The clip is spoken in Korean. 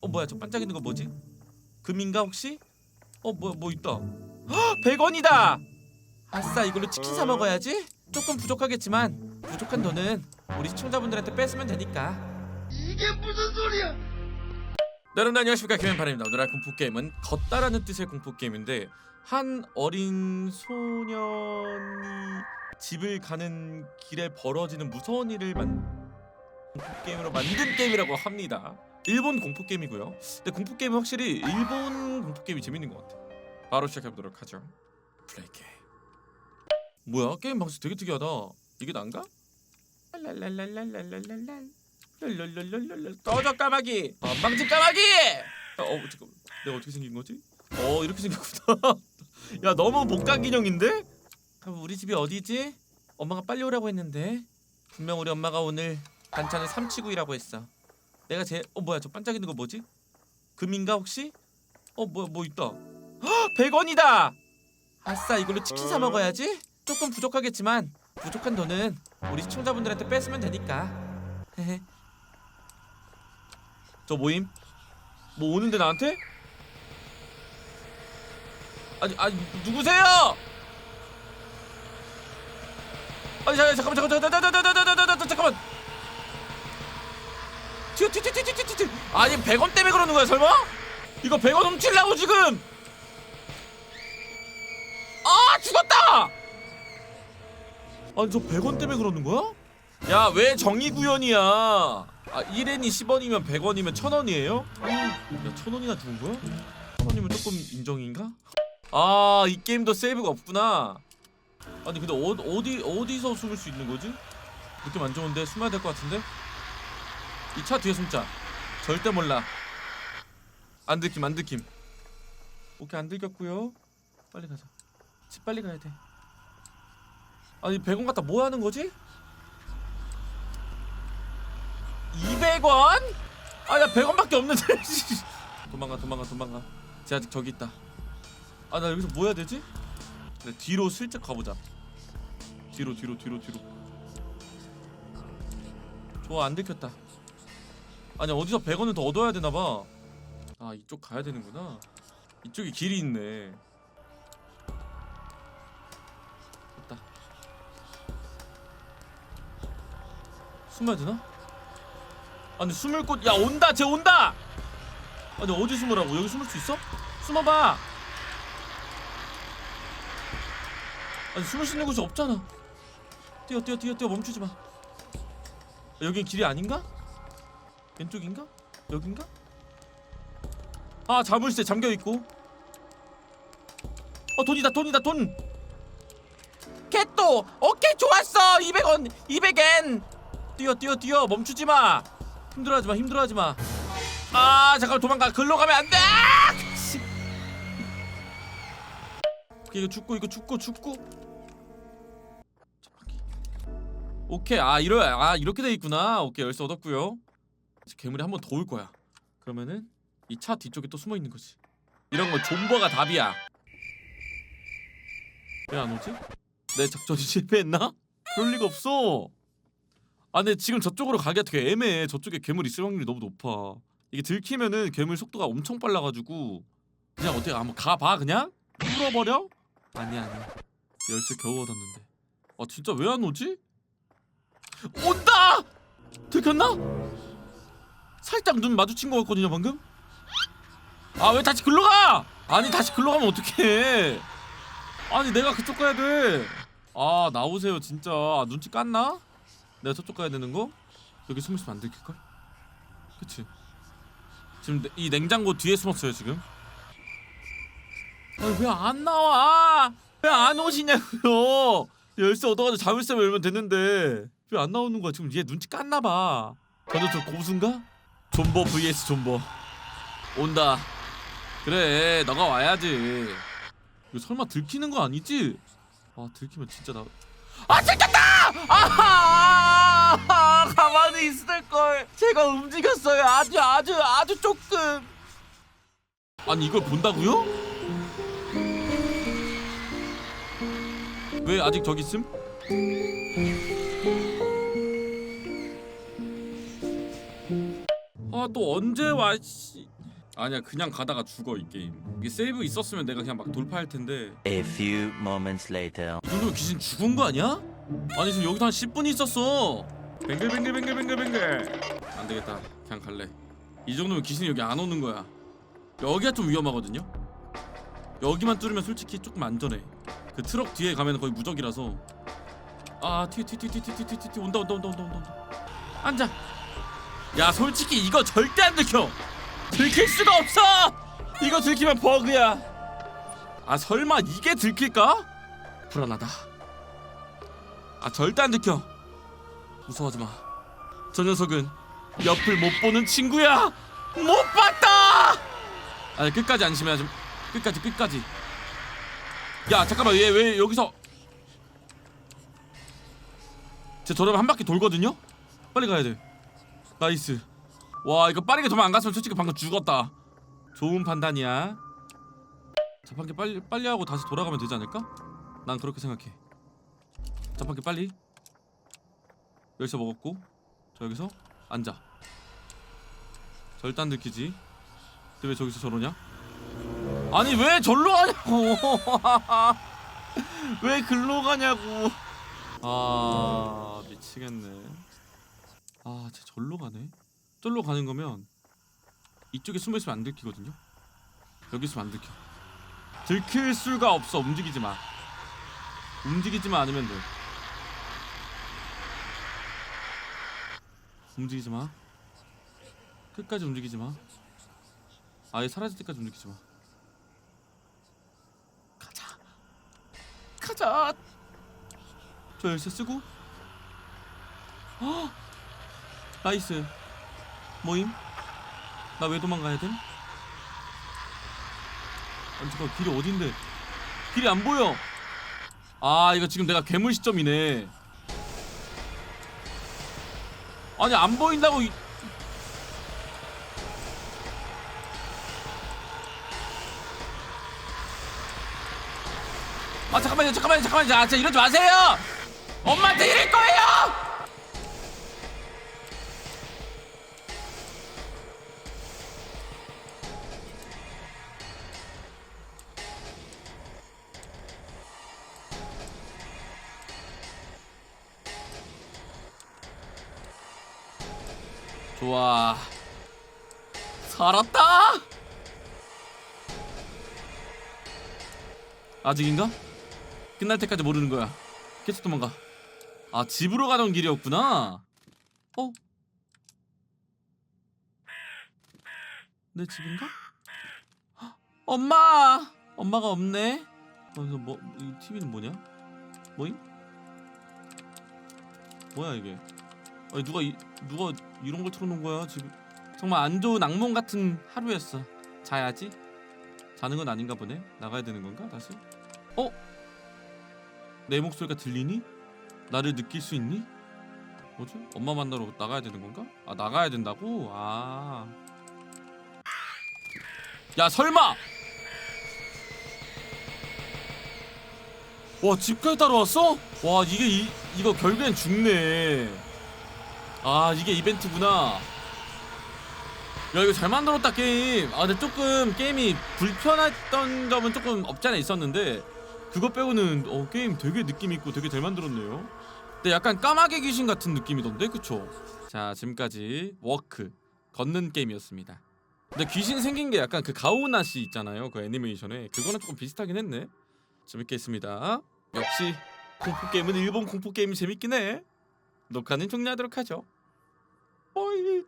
어 뭐야 저 반짝이는 거 뭐지? 금인가 혹시? 어 뭐야 뭐 있다. 헉 100원이다. 아싸 이걸로 치킨 사 먹어야지. 조금 부족하겠지만 부족한 돈은 우리 시청자분들한테 뺏으면 되니까. 이게 무슨 소리야? 네, 여러분 안녕하십니까 김현판입니다. 오늘의 공포 게임은 걷다라는 뜻의 공포 게임인데 한 어린 소년이 집을 가는 길에 벌어지는 무서운 일을 만 공포 게임으로 만든 게임이라고 합니다. 일본 공포 게임이고요. 근데 공포 게임 확실히 일본 공포 게임이 재밌는 것 같아요. 바로 시작해 보도록 하죠. 플레이게. 뭐야 게임 방식 되게 특이하다. 이게 난가? 떠져 까마귀. 방망 까마귀. 어 잠깐 내가 어떻게 생긴 거지? 어 이렇게 생겼구나. 야 너무 복강 기념인데? 그럼 우리 집이 어디지? 엄마가 빨리 오라고 했는데 분명 우리 엄마가 오늘 반찬을 삼치구이라고 했어. 내가 제 어 뭐야 저 반짝이는 거 뭐지? 금인가 혹시? 어 뭐야 뭐 있다. 헉 100원이다. 아싸 이걸로 치킨 사 먹어야지. 조금 부족하겠지만 부족한 돈은 우리 시청자분들한테 뺏으면 되니까. 저 모임? 뭐 오는데 나한테? 아니 아니 누구세요? 아니 잠깐만 잠깐만 잠깐만 잠깐만 잠깐만 잠깐만 아니 100원 때문에 그러는 거야 설마? 이거 100원 훔치려고 지금 아 죽었다 아니 저 100원 때문에 그러는 거야? 야 왜 정의구현이야 아 1엔이 10원이면 100원이면 1000원이에요? 야 1000원이나 죽은 거야? 1000원이면 조금 인정인가? 아 이 게임도 세이브가 없구나 아니 근데 어, 어디 어디서 숨을 수 있는 거지? 느낌 안 좋은데 숨어야 될 것 같은데? 이 차 뒤에 숨자. 절대 몰라. 안 들킴 안 들킴. 오케이 안 들켰고요. 빨리 가자. 집 빨리 가야 돼. 아니 100원 갖다 뭐 하는 거지? 200원? 아야 100원밖에 없는데. 도망가 도망가 도망가. 쟤 아직 저기 있다. 아 나 여기서 뭐 해야 되지? 네, 뒤로 슬쩍 가보자. 뒤로 뒤로 뒤로 뒤로. 좋아 안 들켰다 아니 어디서 100원을 더 얻어야 되나봐. 아 이쪽 가야 되는구나. 이쪽에 길이 있네. 됐다. 숨어야 되나? 아니 숨을 곳 야 온다 쟤 온다! 아니 어디 숨으라고? 여기 숨을 수 있어? 숨어봐! 아니 숨을 수 있는 곳이 없잖아. 뛰어 뛰어 뛰어 뛰어 멈추지 마. 여긴 길이 아닌가? 왼쪽인가? 여긴가? 아 자물쇠 잠겨 있고. 어 돈이다 돈이다 돈! 개또 오케이 좋았어! 200원 200엔! 뛰어 뛰어 뛰어! 멈추지 마! 힘들어하지 마 힘들어하지 마 아 잠깐 도망가! 글로 가면 안돼! 오케이 이거 죽고 이거 죽고 죽고. 오케이 아 이러 아 이렇게 돼 있구나. 오케이 열쇠 얻었고요 괴물이 한 번 더 올 거야 그러면은 이 차 뒤쪽에 또 숨어 있는 거지 이런 거 존버가 답이야 왜 안 오지? 내 작전이 실패했나? 그럴 리가 없어 아 근데 지금 저쪽으로 가기가 되게 애매해 저쪽에 괴물 있을 확률이 너무 높아 이게 들키면은 괴물 속도가 엄청 빨라가지고 그냥 어떻게 한번 가봐 그냥? 뚫어버려? 아니야 아니야 열쇠 겨우 얻었는데 아 진짜 왜 안 오지? 온다! 들켰나? 살짝 눈 마주친 거 같거든요 방금? 아 왜 다시 글로 가? 아니 다시 글로 가면 어떡해 아니 내가 그쪽 가야 돼아 나오세요 진짜 아, 눈치 깠나? 내가 저쪽 가야 되는 거? 여기 숨을 수면 안 들킬걸? 그치? 지금 내- 이 냉장고 뒤에 숨었어요 지금 아니 왜 안 나와? 왜 안 오시냐고요? 열쇠 얻어가지고 자물쇠 열면 되는데 왜 안 나오는 거야? 지금 얘 눈치 깠나봐. 저도 저 고수인가? 존버 vs 존버 온다. 그래 너가 와야지. 이거 설마 들키는 거 아니지? 아 들키면 진짜 나. 아 들켰다! 아 가만히 있을 걸. 제가 움직였어요. 아주 아주 아주 조금. 아니 이걸 본다고요? 왜 아직 저기 있음? 또 언제 와 씨. 아니야 그냥 가다가 죽어 이 게임. 이게 세이브 있었으면 내가 그냥 막 돌파할 텐데. A few moments later. 이 정도면 귀신 죽은 거 아니야? 아니 지금 여기서 한 10분 있었어. 뱅글뱅글뱅글뱅글뱅글. 안 되겠다. 그냥 갈래. 이 정도면 귀신이 여기 안 오는 거야. 여기가 좀 위험하거든요? 여기만 뚫으면 솔직히 조금 안전해. 그 트럭 뒤에 가면 거의 무적이라서. 아튀튀튀튀튀튀튀 온다 온다 온다 온다 온다 온다. 앉아 야 솔직히 이거 절대 안 들켜. 들킬 수가 없어. 이거 들키면 버그야. 아 설마 이게 들킬까? 불안하다. 아 절대 안 들켜. 무서워하지 마저 녀석은 옆을 못 보는 친구야. 못 봤다! 아 끝까지 안심해야지 끝까지 끝까지. 야 잠깐만. 얘 왜 여기서 제 저러면 한 바퀴 돌거든요? 빨리 가야 돼 나이스 와 이거 빠르게 도망 안 갔으면 솔직히 방금 죽었다 좋은 판단이야 자판기 빨리 빨리 하고 다시 돌아가면 되지 않을까? 난 그렇게 생각해. 자판기 빨리. 열쇠 먹었고, 저 여기서 앉아. 절단 들키지. 근데 왜 저기서 저러냐? 아니 왜 절로 가냐고? 왜 글로 가냐고? 아 미치겠네. 아, 쟤 절로 가네. 절로 가는 거면 이쪽에 숨어 있으면 안 들키거든요. 여기 있으면 안 들켜. 들킬 수가 없어. 움직이지 마. 움직이지만 않으면 돼. 움직이지 마. 끝까지 움직이지 마. 아예 사라질 때까지 움직이지 마. 가자. 가자. 저 열쇠 쓰고. 어 나이스. 모임? 나 왜 도망가야 됨? 아니 잠깐 길이 어딘데? 길이 안 보여. 아 이거 지금 내가 괴물 시점이네. 아니 안 보인다고 이... 아 잠깐만요 잠깐만요 잠깐만요. 아 진짜 이러지 마세요. 엄마한테 이럴 거예요 좋아 살았다 아직인가? 끝날 때까지 모르는 거야 계속 도망가 아 집으로 가던 길이었구나 어? 내 집인가? 헉, 엄마! 엄마가 없네 어 이거 뭐이 TV는 뭐냐? 뭐임? 뭐야 이게 아니 누가 이, 누가 이런 걸 틀어놓은 거야 지금 정말 안 좋은 악몽 같은 하루였어 자야지 자는 건 아닌가 보네 나가야 되는 건가 다시 어? 내 목소리가 들리니? 나를 느낄 수 있니? 뭐지? 엄마 만나러 나가야 되는 건가? 아 나가야 된다고? 아. 야 설마! 와 집까지 따라왔어? 와 이게 이, 이거 결국엔 죽네 아 이게 이벤트구나. 야 이거 잘 만들었다 게임. 아 근데 조금 게임이 불편했던 점은 조금 없지 않아 있었는데 그거 빼고는 어 게임 되게 느낌 있고 되게 잘 만들었네요. 근데 약간 까마귀 귀신 같은 느낌이던데 그쵸? 자 지금까지 워크 걷는 게임이었습니다. 근데 귀신 생긴 게 약간 그 가오나 씨 있잖아요 그 애니메이션에. 그거랑 조금 비슷하긴 했네. 재밌게 했습니다. 역시 공포 게임은 일본 공포 게임이 재밌긴 해 녹화는 종료하도록 하죠. 어이